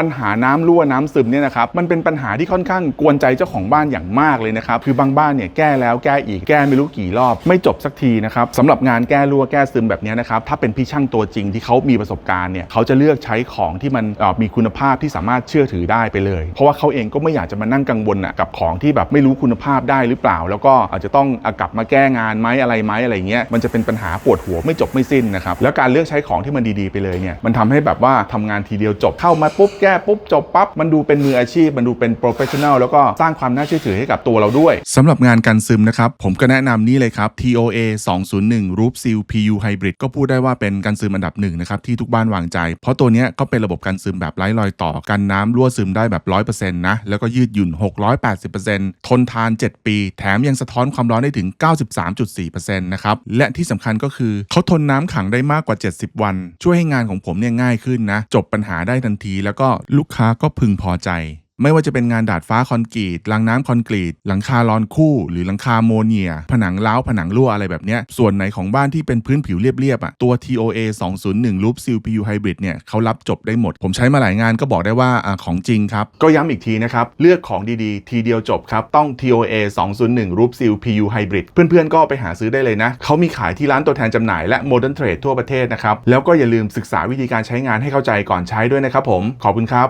ปัญหาน้ำรั่วน้ำซึมเนี่ยนะครับมันเป็นปัญหาที่ค่อนข้างกวนใจเจ้าของบ้านอย่างมากเลยนะครับคือบางบ้านเนี่ยแก้แล้วแก้อีกแก้ไม่รู้กี่รอบ ไม่จบสักทีนะครับสำหรับงานแก้รั่วแก้ซึมแบบนี้นะครับถ้าเป็นพี่ช่างตัวจริงที่เขามีประสบการณ์เนี่ยเขาจะเลือกใช้ของที่มันออมีคุณภาพที่สามารถเชื่อถือได้ไปเลย เพราะว่าเขาเองก็ไม่อยากจะมานั่งกังวลอะกับของที่แบบไม่รู้คุณภาพได้หรือเปล่า แล้วก็อาจจะต้องอากลับมาแก้งานไหมอะไรไหมอะไรเงี้ยมันจะเป็นปัญหาปวดหัวไม่จบไม่สิ้นนะครับแล้วการเลือกใช้ของที่มันดีๆไปเลยเนี่ยมันทำให้แบบว่าทำงานทีเดียวจบเข้ามาปุ๊บแก้ปุ๊บจบปั๊บมันดูเป็นมืออาชีพ มันดูเป็นโปรเฟชชั่น a ลแล้วก็สร้างความน่าเชื่อถือให้กับตัวเราด้วยสำหรับงานกันซึมนะครับ ผมก็แนะนำนี่เลยครับ TOA 201 Roof Seal PU Hybrid ก็พูดได้ว่าเป็นกันซึมอันดับหนึ่งนะครับที่ทุกบ้านวางใจ เพราะตัวนี้ก็เป็นระบบกันซึมแบบไร้รอยต่อกันน้ำรั่วซึมได้แบบ 100%นะแล้วก็ยืดหยุ่น 680%ทนทาน 7 ปี แถมยังสะท้อนความร้อนได้ถึง 93.4%นะครับและที่สำคัญก็คือเขาทนน้ำขังได้มากกว่า 70 วัน ช่วยให้งานของผมเนี่ยง่ายขึ้นนะจบปัญหาได้ทันที แล้วก็ลูกค้าก็พึงพอใจ ไม่ว่าจะเป็นงานดาดฟ้าคอนกรีตรางน้ำคอนกรีต หลังคาลอนคู่ หรือหลังคาโมเนีย ผนังเล้าผนังรั่วอะไรแบบเนี้ย ส่วนไหนของบ้านที่เป็นพื้นผิวเรียบๆอะ ตัว TOA 201 Loop Seal PU Hybrid เนี่ยเขารับจบได้หมด ผมใช้มาหลายงานก็บอกได้ว่าอของจริงครับ ก็ย้ำอีกทีนะครับ เลือกของดีๆ ทีเดียวจบครับ ต้อง TOA 201 Loop Seal PU Hybrid เพื่อนๆก็ไปหาซื้อได้เลยนะเขามีขายที่ร้านตัวแทนจำหน่ายและ Modern Trade ทั่วประเทศนะครับแล้วก็อย่าลืมศึกษาวิธีการใช้งานให้เข้าใจก่อนใช้ด้วยนะครับผมขอบคุณครับ